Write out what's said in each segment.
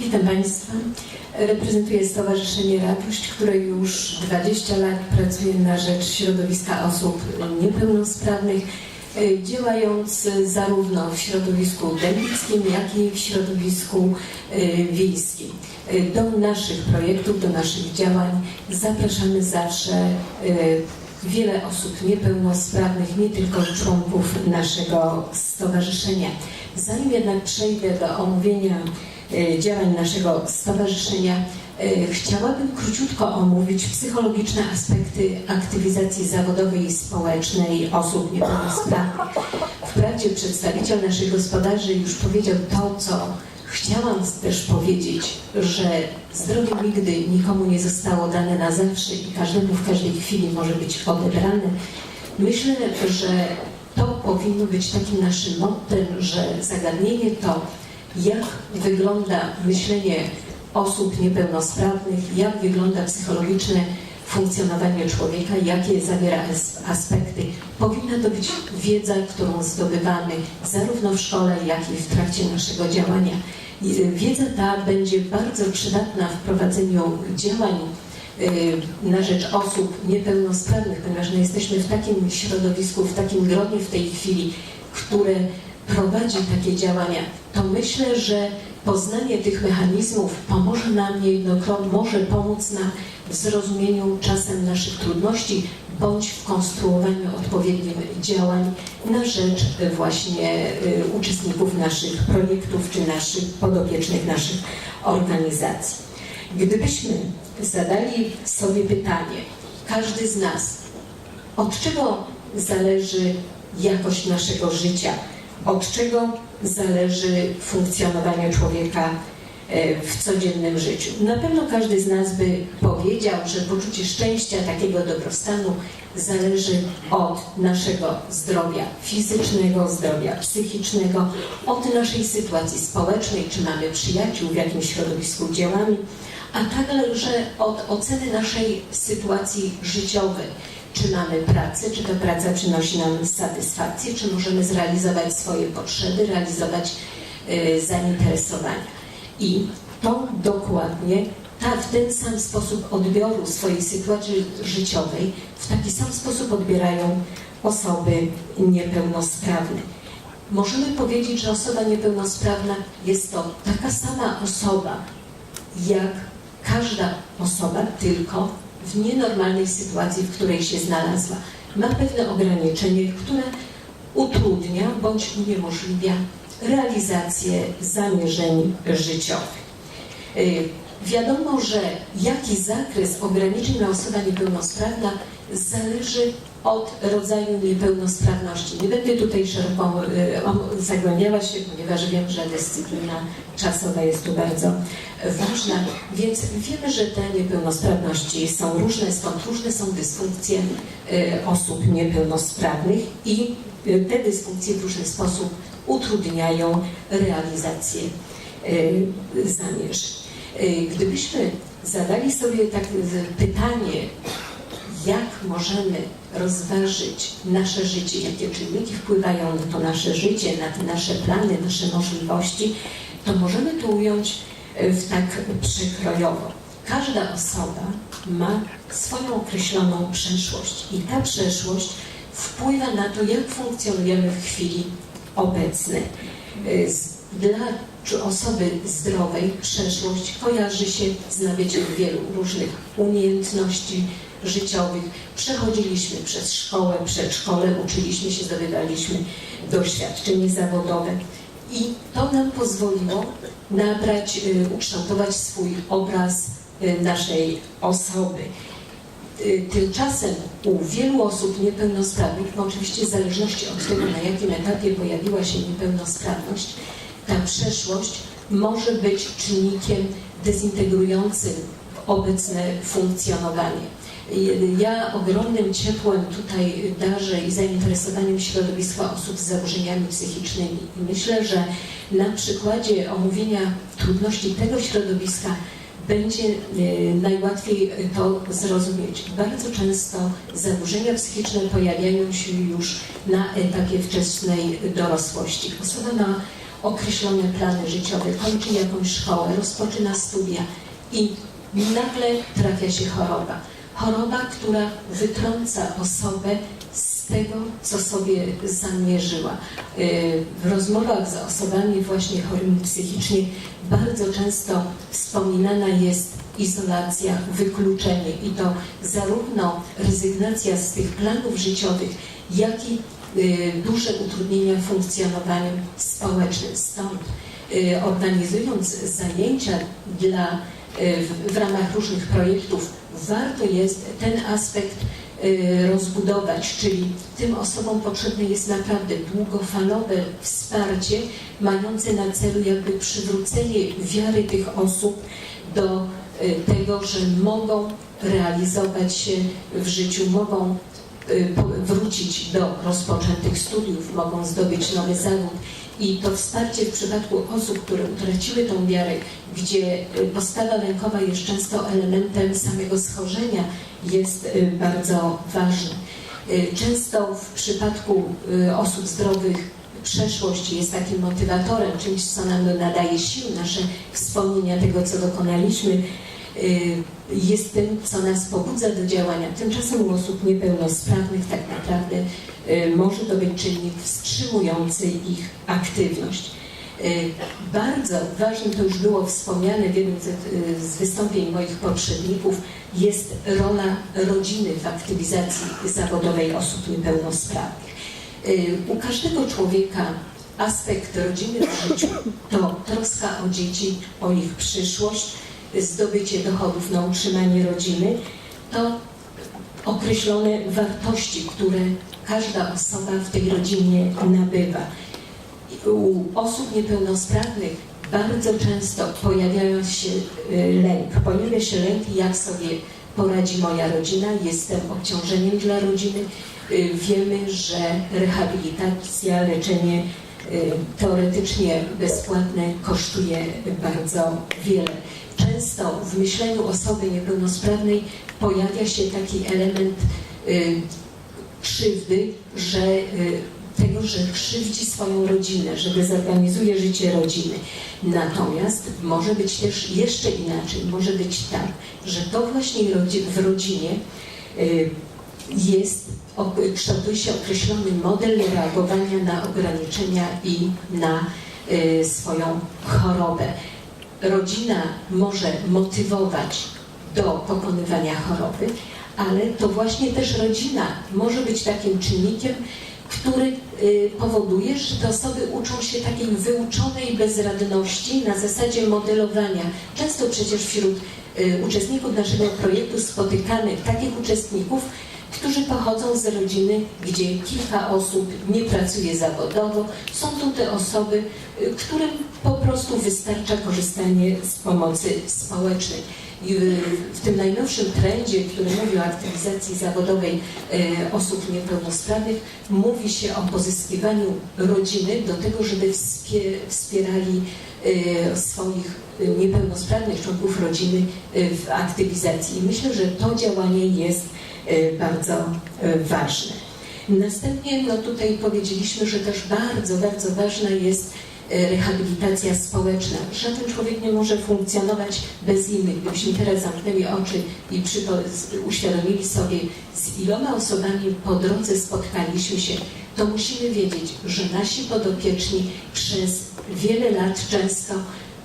Witam Państwa. Reprezentuję Stowarzyszenie Radość, które już 20 lat pracuje na rzecz środowiska osób niepełnosprawnych, e, działając zarówno w środowisku dębickim, jak i w środowisku e, wiejskim. E, Do naszych projektów, do naszych działań zapraszamy zawsze wiele osób niepełnosprawnych, nie tylko członków naszego stowarzyszenia. Zanim jednak przejdę do omówienia działań naszego stowarzyszenia, e, chciałabym króciutko omówić psychologiczne aspekty aktywizacji zawodowej i społecznej osób niepełnosprawnych. Wprawdzie przedstawiciel naszych gospodarzy już powiedział to, co chciałam też powiedzieć, że zdrowie nigdy nikomu nie zostało dane na zawsze i każdemu w każdej chwili może być odebrane. Myślę, że to powinno być takim naszym mottem, że zagadnienie to, jak wygląda myślenie osób niepełnosprawnych, jak wygląda psychologiczne funkcjonowanie człowieka, jakie zawiera as- aspekty. Powinna to być wiedza, którą zdobywamy zarówno w szkole, jak i w trakcie naszego działania. Y, Wiedza ta będzie bardzo przydatna w prowadzeniu działań y, na rzecz osób niepełnosprawnych, ponieważ my jesteśmy w takim środowisku, w takim gronie w tej chwili, które prowadzi takie działania, to myślę, że poznanie tych mechanizmów pomoże nam niejednokrotnie, może pomóc nam w zrozumieniu czasem naszych trudności, bądź w konstruowaniu odpowiednich działań na rzecz właśnie y, uczestników naszych projektów, czy naszych podopiecznych, naszych organizacji. Gdybyśmy zadali sobie pytanie, każdy z nas, od czego zależy jakość naszego życia, od czego zależy funkcjonowanie człowieka e, w codziennym życiu. Na pewno każdy z nas by powiedział, że poczucie szczęścia, takiego dobrostanu zależy od naszego zdrowia fizycznego, zdrowia psychicznego, od naszej sytuacji społecznej, czy mamy przyjaciół, w jakim środowisku działamy, a także od oceny naszej sytuacji życiowej. Czy mamy pracę, czy ta praca przynosi nam satysfakcję, czy możemy zrealizować swoje potrzeby, realizować y, zainteresowania. I to dokładnie ta, w ten sam sposób odbioru swojej sytuacji życiowej, w taki sam sposób odbierają osoby niepełnosprawne. Możemy powiedzieć, że osoba niepełnosprawna jest to taka sama osoba, jak każda osoba, tylko w nienormalnej sytuacji, w której się znalazła. Ma pewne ograniczenie, które utrudnia bądź uniemożliwia realizację zamierzeń życiowych. Wiadomo, że jaki zakres ograniczeń ma osoba niepełnosprawna zależy od rodzaju niepełnosprawności. Nie będę tutaj szeroko om- zagłębiała się, ponieważ wiem, że dyscyplina czasowa jest tu bardzo ważna, więc wiemy, że te niepełnosprawności są różne, stąd różne są dysfunkcje y, osób niepełnosprawnych i y, te dysfunkcje w różny sposób utrudniają realizację zamierzeń. Y, Gdybyśmy zadali sobie tak pytanie, jak możemy rozważyć nasze życie, jakie czynniki wpływają na to nasze życie, na te nasze plany, nasze możliwości, to możemy to ująć y, w tak przekrojowo. Każda osoba ma swoją określoną przeszłość i ta przeszłość wpływa na to, jak funkcjonujemy w chwili obecnej. Y, z- Dla osoby zdrowej przeszłość kojarzy się z nabyciem wielu różnych umiejętności życiowych. Przechodziliśmy przez szkołę, przedszkole, uczyliśmy się, zdobywaliśmy doświadczenie zawodowe. I to nam pozwoliło nabrać, y, ukształtować swój obraz y, naszej osoby. Y, Tymczasem u wielu osób niepełnosprawnych, no oczywiście w zależności od tego, na jakim etapie pojawiła się niepełnosprawność, ta przeszłość może być czynnikiem dezintegrującym obecne funkcjonowanie. Ja ogromnym ciepłem tutaj darzę i zainteresowaniem środowiska osób z zaburzeniami psychicznymi. I myślę, że na przykładzie omówienia trudności tego środowiska będzie e, najłatwiej to zrozumieć. Bardzo często zaburzenia psychiczne pojawiają się już na etapie wczesnej dorosłości. Osoba ma określone plany życiowe, kończy jakąś szkołę, rozpoczyna studia i nagle trafia się choroba. Choroba, która wytrąca osobę z tego, co sobie zamierzyła. Y, W rozmowach z osobami właśnie chorymi psychicznie bardzo często wspominana jest izolacja, wykluczenie i to zarówno rezygnacja z tych planów życiowych, jak i duże utrudnienia w funkcjonowaniu społecznym. Stąd y, organizując zajęcia dla, y, w, w ramach różnych projektów, warto jest ten aspekt y, rozbudować, czyli tym osobom potrzebne jest naprawdę długofalowe wsparcie mające na celu jakby przywrócenie wiary tych osób do y, tego, że mogą realizować się w życiu, mogą y, wrócić do rozpoczętych studiów, mogą zdobyć nowy zawód. I to wsparcie w przypadku osób, które utraciły tą wiarę, gdzie y, postawa lękowa jest często elementem samego schorzenia, jest y, bardzo ważne. Y, Często w przypadku y, osób zdrowych przeszłość jest takim motywatorem, czymś, co nam nadaje sił, nasze wspomnienia tego, co dokonaliśmy, y, jest tym, co nas pobudza do działania. Tymczasem u osób niepełnosprawnych tak naprawdę y, może to być czynnik wstrzymujący ich aktywność. Y, Bardzo ważne, to już było wspomniane w jednym z, y, wystąpień moich poprzedników, jest rola rodziny w aktywizacji zawodowej osób niepełnosprawnych. Y, U każdego człowieka aspekt rodziny w życiu to troska o dzieci, o ich przyszłość, zdobycie dochodów na utrzymanie rodziny, to określone wartości, które każda osoba w tej rodzinie nabywa. U osób niepełnosprawnych bardzo często pojawia się y, lęk. Pojawia się lęk, jak sobie poradzi moja rodzina, jestem obciążeniem dla rodziny. Y, Wiemy, że rehabilitacja, leczenie teoretycznie bezpłatne kosztuje bardzo wiele. Często w myśleniu osoby niepełnosprawnej pojawia się taki element y, krzywdy, że y, tego, że krzywdzi swoją rodzinę, że dezorganizuje życie rodziny. Natomiast może być też jeszcze inaczej, może być tak, że to właśnie w rodzinie y, jest, kształtuje się określony model reagowania na ograniczenia i na y, swoją chorobę. Rodzina może motywować do pokonywania choroby, ale to właśnie też rodzina może być takim czynnikiem, który y, powoduje, że te osoby uczą się takiej wyuczonej bezradności na zasadzie modelowania. Często przecież wśród y, uczestników naszego projektu spotykamy takich uczestników, którzy pochodzą z rodziny, gdzie kilka osób nie pracuje zawodowo. Są to te osoby, y, którym po prostu wystarcza korzystanie z pomocy społecznej. Y, w tym najnowszym trendzie, który mówi o aktywizacji zawodowej y, osób niepełnosprawnych, mówi się o pozyskiwaniu rodziny do tego, żeby wspie- wspierali swoich niepełnosprawnych członków rodziny w aktywizacji. I myślę, że to działanie jest bardzo y, ważne. Następnie no tutaj powiedzieliśmy, że też bardzo, bardzo ważna jest y, rehabilitacja społeczna. Żaden człowiek nie może funkcjonować bez innych. Gdybyśmy teraz zamknęli oczy i uświadomili sobie, z iloma osobami po drodze spotkaliśmy się, to musimy wiedzieć, że nasi podopieczni przez wiele lat często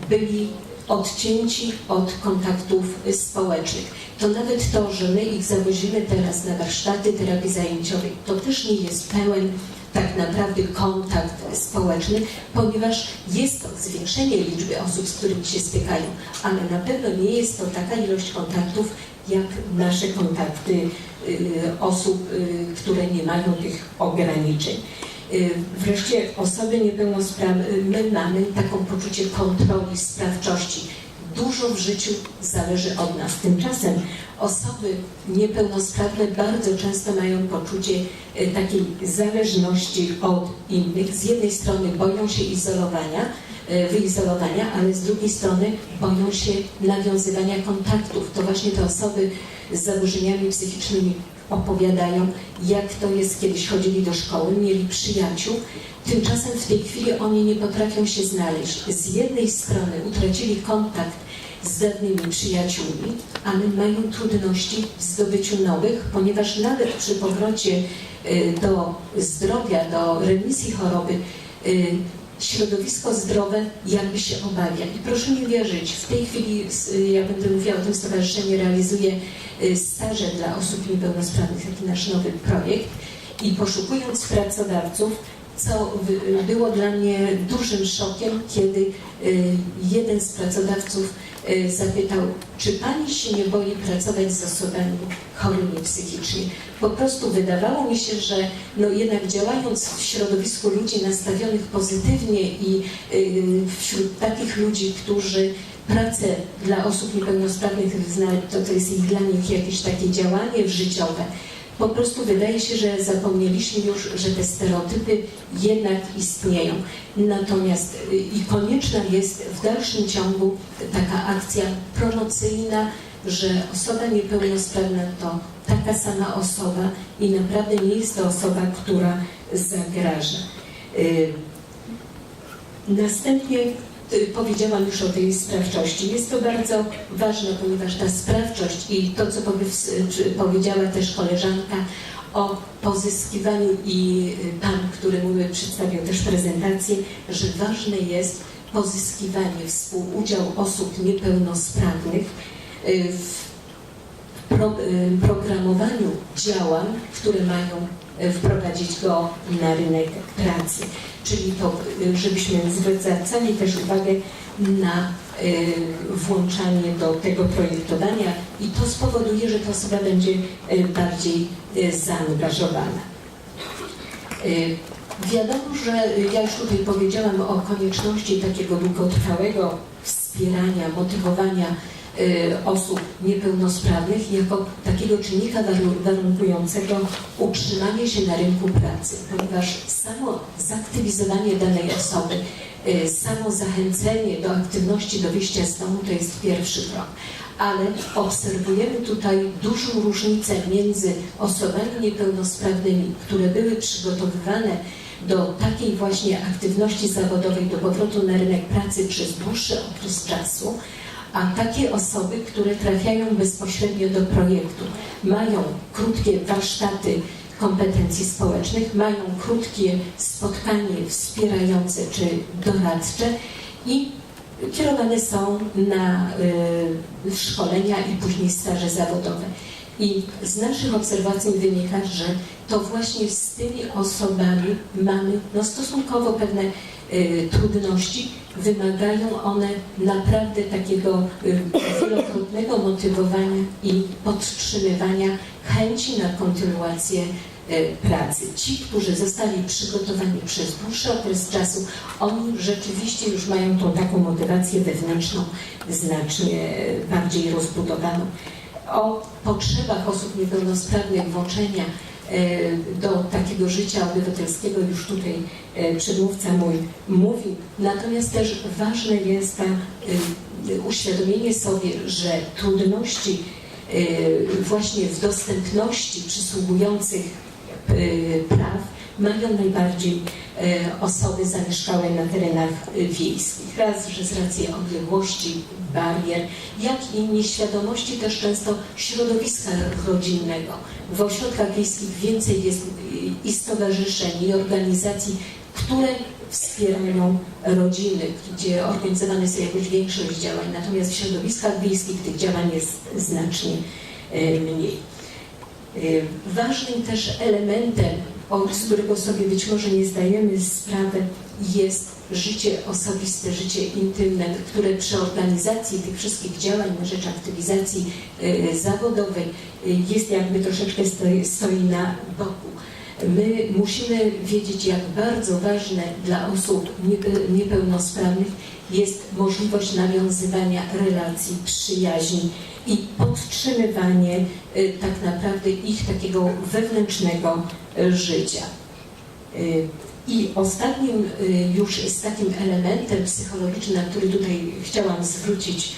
byli odcięci od kontaktów społecznych. To nawet to, że my ich zawozimy teraz na warsztaty terapii zajęciowej, to też nie jest pełen tak naprawdę kontakt społeczny, ponieważ jest to zwiększenie liczby osób, z którymi się stykają, ale na pewno nie jest to taka ilość kontaktów, jak nasze kontakty y, osób, y, które nie mają tych ograniczeń. Y, Wreszcie osoby niepełnosprawne, my mamy taką poczucie kontroli, sprawczości. Dużo w życiu zależy od nas. Tymczasem osoby niepełnosprawne bardzo często mają poczucie y, takiej zależności od innych. Z jednej strony boją się izolowania, y, wyizolowania, ale z drugiej strony boją się nawiązywania kontaktów. To właśnie te osoby z zaburzeniami psychicznymi opowiadają, jak to jest, kiedyś chodzili do szkoły, mieli przyjaciół, tymczasem w tej chwili oni nie potrafią się znaleźć. Z jednej strony utracili kontakt z dawnymi przyjaciółmi, ale mają trudności w zdobyciu nowych, ponieważ nawet przy powrocie y, do zdrowia, do remisji choroby, y, środowisko zdrowe jakby się obawia. I proszę mi wierzyć, w tej chwili, s- ja będę mówiła o tym, stowarzyszenie realizuje y, staże dla osób niepełnosprawnych, taki nasz nowy projekt. I poszukując pracodawców, co było dla mnie dużym szokiem, kiedy y, jeden z pracodawców y, zapytał, czy pani się nie boi pracować z osobami chorymi psychicznie? Po prostu wydawało mi się, że no jednak działając w środowisku ludzi nastawionych pozytywnie i y, wśród takich ludzi, którzy pracę dla osób niepełnosprawnych to, to jest ich dla nich jakieś takie działanie życiowe. Po prostu wydaje się, że zapomnieliśmy już, że te stereotypy jednak istnieją. Natomiast y, i konieczna jest w dalszym ciągu taka akcja promocyjna, że osoba niepełnosprawna to taka sama osoba i naprawdę nie jest to osoba, która zagraża. Y, Następnie powiedziałam już o tej sprawczości. Jest to bardzo ważne, ponieważ ta sprawczość i to, co powiedziała też koleżanka o pozyskiwaniu i y, pan, który przedstawił też prezentację, że ważne jest pozyskiwanie, współudział osób niepełnosprawnych y, w pro, y, programowaniu działań, które mają y, wprowadzić go na rynek pracy. Czyli to, y, żebyśmy zwracali też uwagę na włączanie do tego projektowania i to spowoduje, że ta osoba będzie bardziej zaangażowana. Wiadomo, że ja już tutaj powiedziałam o konieczności takiego długotrwałego wspierania, motywowania osób niepełnosprawnych jako takiego czynnika waru- warunkującego utrzymanie się na rynku pracy, ponieważ samo zaktywizowanie danej osoby, y, samo zachęcenie do aktywności, do wyjścia z domu to jest pierwszy krok. Ale obserwujemy tutaj dużą różnicę między osobami niepełnosprawnymi, które były przygotowywane do takiej właśnie aktywności zawodowej, do powrotu na rynek pracy przez dłuższy okres czasu, a takie osoby, które trafiają bezpośrednio do projektu, mają krótkie warsztaty kompetencji społecznych, mają krótkie spotkanie wspierające czy doradcze i kierowane są na y, szkolenia i później staże zawodowe. I z naszych obserwacji wynika, że to właśnie z tymi osobami mamy no, stosunkowo pewne trudności. Wymagają one naprawdę takiego y, wielokrotnego motywowania i podtrzymywania chęci na kontynuację y, pracy. Ci, którzy zostali przygotowani przez dłuższy okres czasu, oni rzeczywiście już mają tą taką motywację wewnętrzną znacznie bardziej rozbudowaną. O potrzebach osób niepełnosprawnych włączenia do takiego życia obywatelskiego już tutaj e, przedmówca mój mówił. Natomiast też ważne jest ta, e, uświadomienie sobie, że trudności e, właśnie w dostępności przysługujących e, praw mają najbardziej e, osoby zamieszkałe na terenach e, wiejskich. Raz, że z racji odległości, barier, jak i nieświadomości też często środowiska rodzinnego. W ośrodkach wiejskich więcej jest i- i stowarzyszeń, i organizacji, które wspierają rodziny, gdzie organizowane jest jakoś większość działań, natomiast w środowiskach wiejskich tych działań jest znacznie e, mniej. Ważnym też elementem, z którego sobie być może nie zdajemy sprawy, jest życie osobiste, życie intymne, które przy organizacji tych wszystkich działań na rzecz aktywizacji y, zawodowej y, jest jakby troszeczkę stoi, stoi na boku. My musimy wiedzieć, jak bardzo ważne dla osób niepe- niepełnosprawnych jest możliwość nawiązywania relacji, przyjaźni i podtrzymywanie y, tak naprawdę ich takiego wewnętrznego y, życia. Y, I ostatnim już z takim elementem psychologicznym, na który tutaj chciałam zwrócić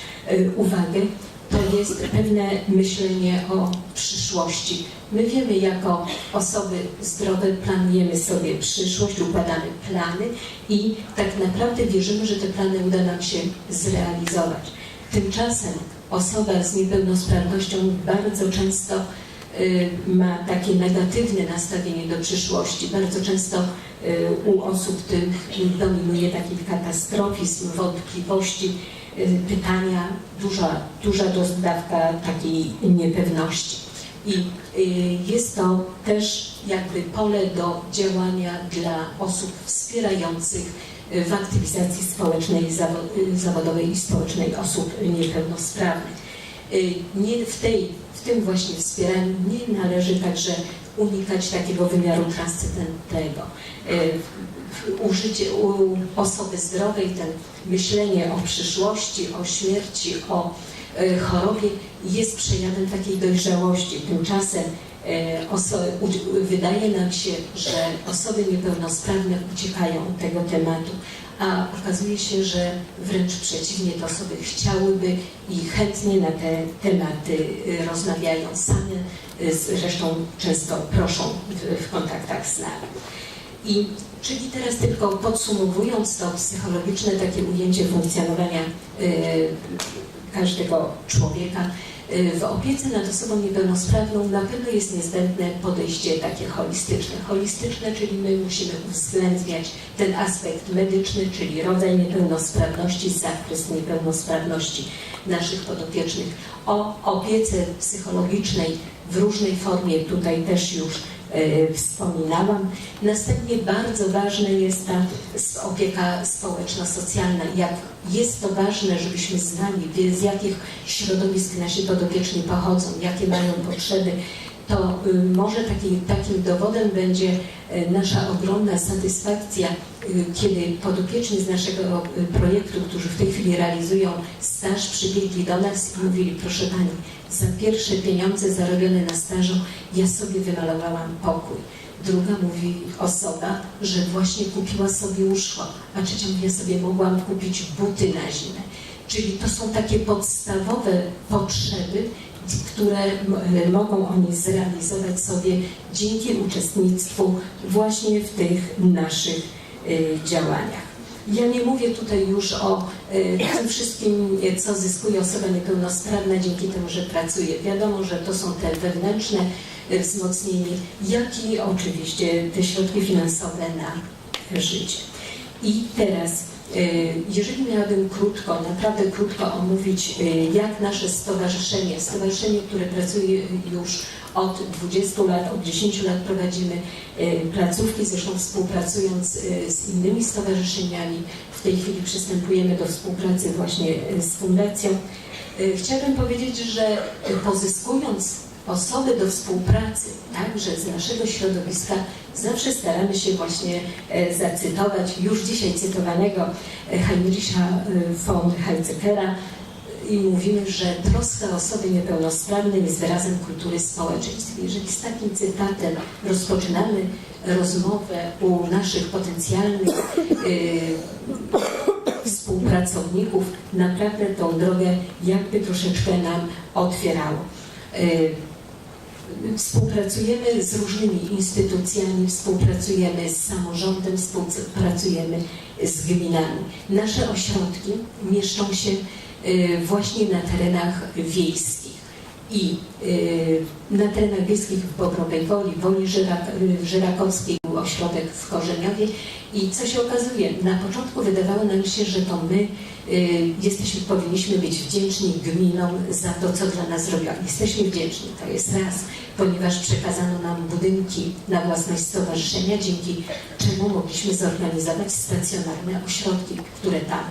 uwagę, to jest pewne myślenie o przyszłości. My wiemy, jako osoby zdrowe, planujemy sobie przyszłość, układamy plany i tak naprawdę wierzymy, że te plany uda nam się zrealizować. Tymczasem osoba z niepełnosprawnością bardzo często y, ma takie negatywne nastawienie do przyszłości. Bardzo często y, u osób tych dominuje taki katastrofizm, wątpliwości, pytania, duża, duża dawka takiej niepewności. I y, jest to też jakby pole do działania dla osób wspierających y, w aktywizacji społecznej, zawo- y, zawodowej i społecznej osób niepełnosprawnych. Y, Nie w, tej, w tym właśnie wspieraniu nie należy także unikać takiego wymiaru transcendentnego. W- Użycie osoby zdrowej, ten myślenie o przyszłości, o śmierci, o y, chorobie jest przejawem takiej dojrzałości. Tymczasem e, wydaje nam się, że osoby niepełnosprawne uciekają od tego tematu, a okazuje się, że wręcz przeciwnie, te osoby chciałyby i chętnie na te tematy y, rozmawiają same, y, zresztą często proszą w, kontaktach z nami. I czyli teraz tylko podsumowując to psychologiczne takie ujęcie funkcjonowania y, każdego człowieka, w opiece nad osobą niepełnosprawną na pewno jest niezbędne podejście takie holistyczne. Holistyczne, czyli my musimy uwzględniać ten aspekt medyczny, czyli rodzaj niepełnosprawności, zakres niepełnosprawności naszych podopiecznych. O opiece psychologicznej w różnej formie tutaj też już wspominałam. Następnie bardzo ważna jest ta opieka społeczno-socjalna. Jak jest to ważne, żebyśmy znali, z jakich środowisk nasi podopieczni pochodzą, jakie mają potrzeby, to y, może taki, takim dowodem będzie y, nasza ogromna satysfakcja, y, kiedy podopieczni z naszego projektu, którzy w tej chwili realizują staż, przybiegli do nas i mówili, proszę Pani, za pierwsze pieniądze zarobione na stażu ja sobie wymalowałam pokój. Druga mówi osoba, że właśnie kupiła sobie łóżko, a trzecia mówi, ja sobie mogłam kupić buty na zimę. Czyli to są takie podstawowe potrzeby, które e, mogą oni zrealizować sobie dzięki uczestnictwu właśnie w tych naszych e, działaniach. Ja nie mówię tutaj już o e, tym wszystkim, co zyskuje osoba niepełnosprawna dzięki temu, że pracuje. Wiadomo, że to są te wewnętrzne wzmocnienie, jak i oczywiście te środki finansowe na życie. I teraz, jeżeli miałabym krótko, naprawdę krótko omówić, e, jak nasze stowarzyszenie, stowarzyszenie, które pracuje już od 20 lat, od 10 lat prowadzimy e, placówki, zresztą współpracując z innymi stowarzyszeniami, w tej chwili przystępujemy do współpracy właśnie z fundacją. Chciałabym powiedzieć, że pozyskując osoby do współpracy, także z naszego środowiska, zawsze staramy się właśnie e, zacytować już dzisiaj cytowanego e, Heinricha e, von Heidegera i mówimy, że troska o osoby niepełnosprawne jest wyrazem kultury społeczeństw. Jeżeli z takim cytatem rozpoczynamy rozmowę u naszych potencjalnych współpracowników, naprawdę tą drogę jakby troszeczkę nam otwierało. Współpracujemy z różnymi instytucjami, współpracujemy z samorządem, współpracujemy z gminami. Nasze ośrodki mieszczą się y, właśnie na terenach wiejskich. I y, na terenach wiejskich w Bogrowej Woli, Woli y, Żyrakowskiej był ośrodek w Korzeniowie. I co się okazuje? Na początku wydawało nam się, że to my y, jesteśmy, powinniśmy być wdzięczni gminom za to, co dla nas zrobiła. Jesteśmy wdzięczni, to jest raz, ponieważ przekazano nam budynki na własność stowarzyszenia, dzięki czemu mogliśmy zorganizować stacjonarne ośrodki, które tam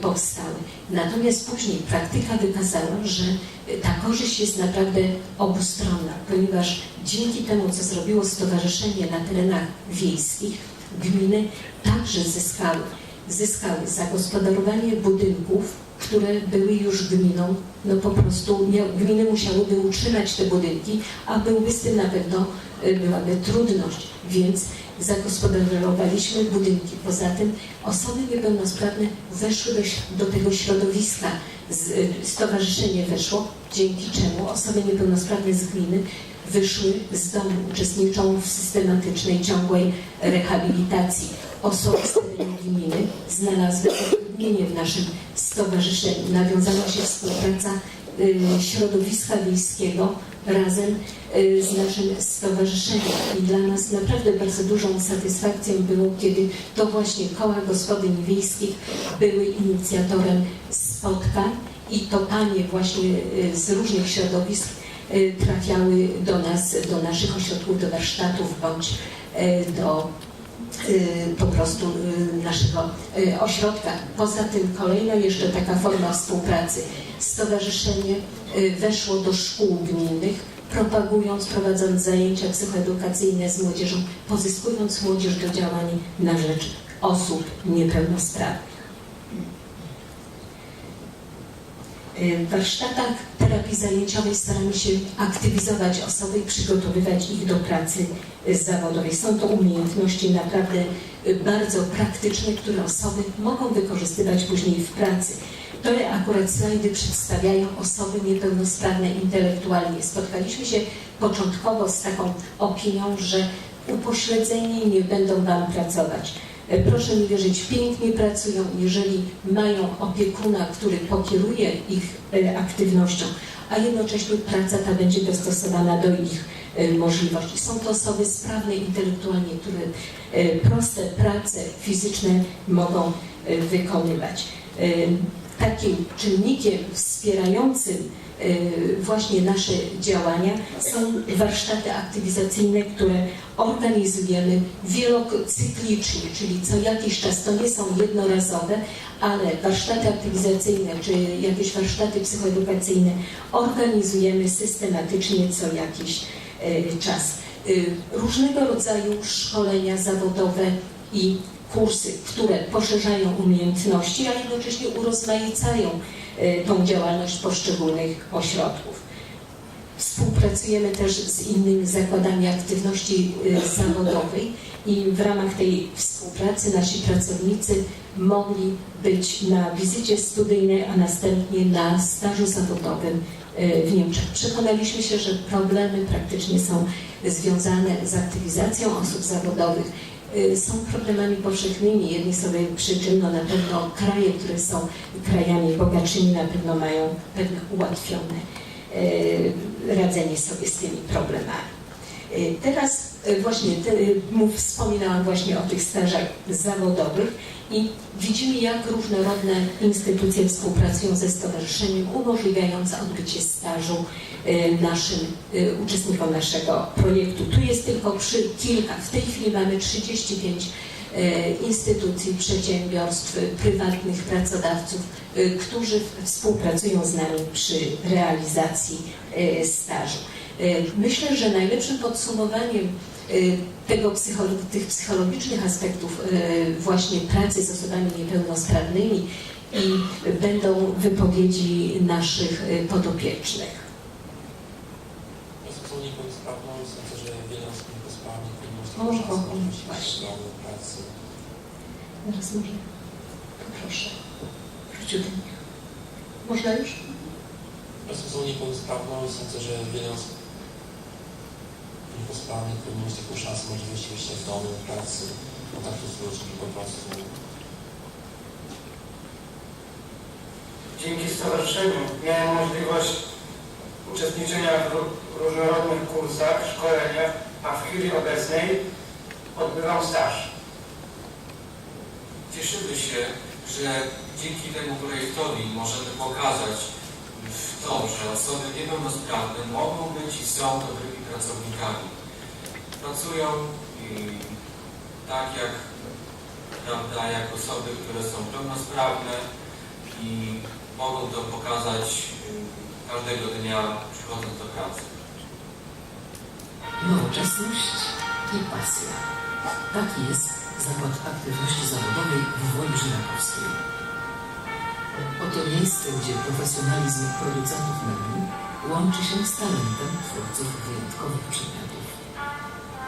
powstały. Natomiast później praktyka wykazała, że y, ta korzyść jest naprawdę obustronna, ponieważ dzięki temu, co zrobiło stowarzyszenie na terenach wiejskich, gminy także zyskały, zyskały zagospodarowanie budynków, które były już gminą, no po prostu gminy musiałyby utrzymać te budynki, a byłby z tym na pewno y, byłaby trudność, więc zagospodarowaliśmy budynki. Poza tym osoby niepełnosprawne weszły do, tego środowiska, y, stowarzyszenie weszło, dzięki czemu osoby niepełnosprawne z gminy wyszły z domu, uczestniczą w systematycznej, ciągłej rehabilitacji. Osoby z terenu gminy znalazły zatrudnienie w naszym stowarzyszeniu. Nawiązała się współpraca y, środowiska wiejskiego razem y, z naszym stowarzyszeniem. I dla nas naprawdę bardzo dużą satysfakcją było, kiedy to właśnie koła gospodyń wiejskich były inicjatorem spotkań i to panie właśnie y, z różnych środowisk trafiały do nas, do naszych ośrodków, do warsztatów bądź do po prostu y, naszego y, ośrodka. Poza tym kolejna jeszcze taka forma współpracy. Stowarzyszenie y, weszło do szkół gminnych, propagując, prowadząc zajęcia psychoedukacyjne z młodzieżą, pozyskując młodzież do działań na rzecz osób niepełnosprawnych. W warsztatach terapii zajęciowej staramy się aktywizować osoby i przygotowywać ich do pracy zawodowej. Są to umiejętności naprawdę bardzo praktyczne, które osoby mogą wykorzystywać później w pracy. Te akurat slajdy przedstawiają osoby niepełnosprawne intelektualnie. Spotkaliśmy się początkowo z taką opinią, że upośledzeni nie będą Wam pracować. E, Proszę mi wierzyć, pięknie pracują, jeżeli mają opiekuna, który pokieruje ich e, aktywnością, a jednocześnie praca ta będzie dostosowana do ich e, możliwości. Są to osoby sprawne intelektualnie, które proste prace fizyczne mogą wykonywać. Takim czynnikiem wspierającym właśnie nasze działania są warsztaty aktywizacyjne, które organizujemy wielocyklicznie, czyli co jakiś czas. To nie są jednorazowe, ale warsztaty aktywizacyjne czy jakieś warsztaty psychoedukacyjne organizujemy systematycznie co jakiś e, czas. E, Różnego rodzaju szkolenia zawodowe i kursy, które poszerzają umiejętności, a jednocześnie urozmaicają tą działalność poszczególnych ośrodków. Współpracujemy też z innymi zakładami aktywności y, zawodowej i w ramach tej współpracy nasi pracownicy mogli być na wizycie studyjnej, a następnie na stażu zawodowym y, w Niemczech. Przekonaliśmy się, że problemy praktycznie są związane z aktywizacją osób zawodowych. Y, Są problemami powszechnymi. Jedni sobie przyczyn, no na pewno kraje, które są krajami bogatszymi, na pewno mają pewne ułatwione e, radzenie sobie z tymi problemami. E, Teraz właśnie te, mów, wspominałam właśnie o tych stażach zawodowych i widzimy, jak różnorodne instytucje współpracują ze stowarzyszeniem, umożliwiając odbycie stażu e, naszym uczestnikom naszego projektu. Tu jest tylko przy kilka. W tej chwili mamy 35 e, instytucji, przedsiębiorstw, prywatnych pracodawców, którzy współpracują z nami przy realizacji stażu. Myślę, że najlepszym podsumowaniem tego psycholo- tych psychologicznych aspektów e, właśnie pracy z osobami niepełnosprawnymi i będą wypowiedzi naszych e, podopiecznych. Osób z niepełnosprawną sądzę, że wiele osób niepełnosprawnych o, możliwości właśnie. pracy. Teraz może proszę króciutko. Można już? Niepełnosprawną sądzę, że wiele osób niepełnosprawnych powinno mieć taką szansę możliwości wyjścia z domu, pracy, kontaktu z ludźmi po prostu. Dzięki stowarzyszeniu miałem możliwość uczestniczenia w ró- różnorodnych kursach, szkoleniach, a w chwili obecnej odbywam staż. Cieszymy się, że dzięki temu projektowi możemy pokazać w to, że osoby niepełnosprawne mogą być i są dobrymi pracownikami. Pracują tak jak, prawda, jak osoby, które są pełnosprawne i mogą to pokazać y, każdego dnia przychodząc do pracy. Nowoczesność i pasja. Tak jest Zakład Aktywności Zawodowej w Woli Żydakowskiej. Oto miejsce, gdzie profesjonalizm producentów mebli łączy się z talentem twórców wyjątkowych przedmiotów.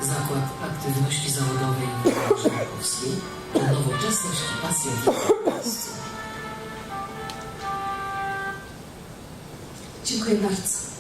Zakład aktywności zawodowej w Żarkowskiej to nowoczesność i pasja. Dziękuję bardzo.